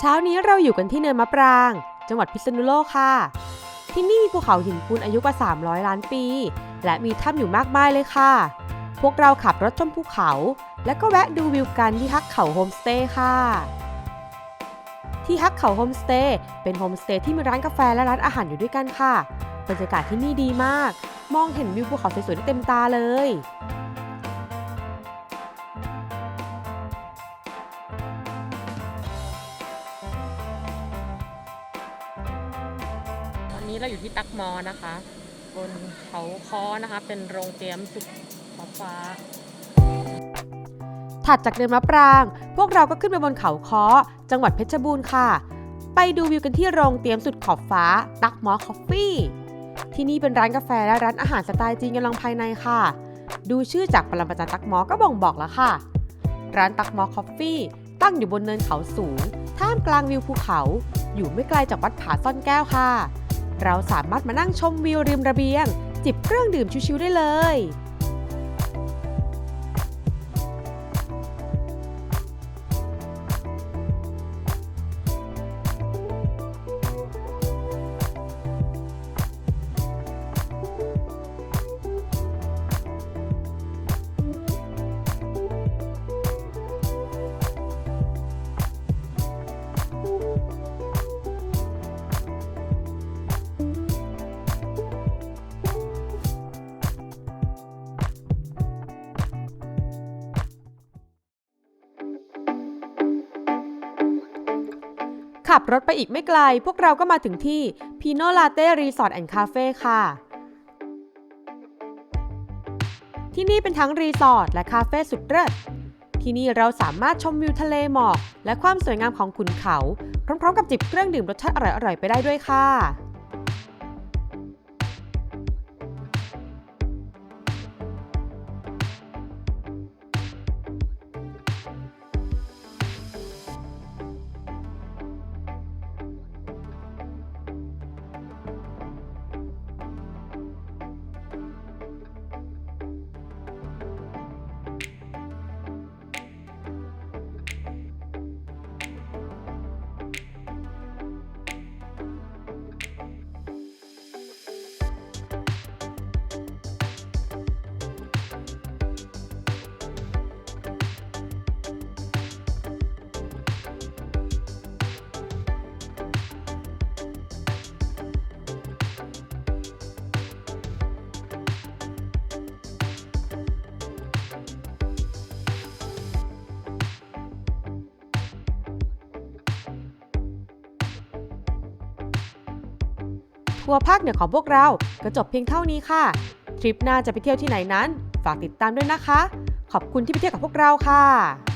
เช้านี้เราอยู่กันที่เนินมะปราง จังหวัดพิษณุโลกค่ะ ที่นี่มีภูเขาหินปูนอายุกว่า 300 ล้านปี และมีถ้ำอยู่มากมายเลยค่ะ พวกเราขับรถชมภูเขา และก็แวะดูวิวกันที่ฮักเขาโฮมสเตย์ค่ะ ที่ฮักเขาโฮมสเตย์เป็นโฮมสเตย์ที่มีร้านกาแฟและร้านอาหารอยู่ด้วยกันค่ะ บรรยากาศที่นี่ดีมาก มองเห็นวิวภูเขาสวยๆได้เต็มตาเลย นี้เราอยู่ที่ตักมอนะคะ บนเขาค้อนะคะ เป็นโรงเตรียมสุดฟ้าฟ้าถัดจากเนินมะปราง พวกเราก็ขึ้นไปบนเขาค้อ จังหวัดเพชรบูรณ์ค่ะ ไปดูวิวกันที่โรงเตรียมสุดขอบฟ้า ตักมอคอฟฟี่ ที่นี่เป็นร้านกาแฟและร้านอาหารสไตล์จีนกำลังภายในค่ะ ดูชื่อจากปรมาจารย์ตักมอก็บ่งบอกแล้วค่ะ ร้านตักมอคอฟฟี่ ตั้งอยู่บนเนินเขาสูง ท่ามกลางวิวภูเขา อยู่ไม่ไกลจากวัดผาซ่อนแก้วค่ะ เราสามารถมานั่งชมวิวริมระเบียง จิบเครื่องดื่มชิวๆได้เลย ขับรถไปอีกไม่ไกล พวกเราก็มาถึงที่ Pino Latte Resort and Cafe ค่ะ ที่นี่เป็นทั้งรีสอร์ทและคาเฟ่สุดเลิศที่นี่เราสามารถชมวิวทะเลหมอก และความสวยงามของขุนเขา พร้อมๆกับจิบเครื่องดื่มรสชาติอร่อยๆไปได้ด้วยค่ะ ทัวร์ภาคเหนือของพวกเรา ก็จบเพียงเท่านี้ค่ะ ทริปหน้าจะไปเที่ยวที่ไหนนั้น ฝากติดตามด้วยนะคะ ขอบคุณที่ไปเที่ยวกับพวกเราค่ะ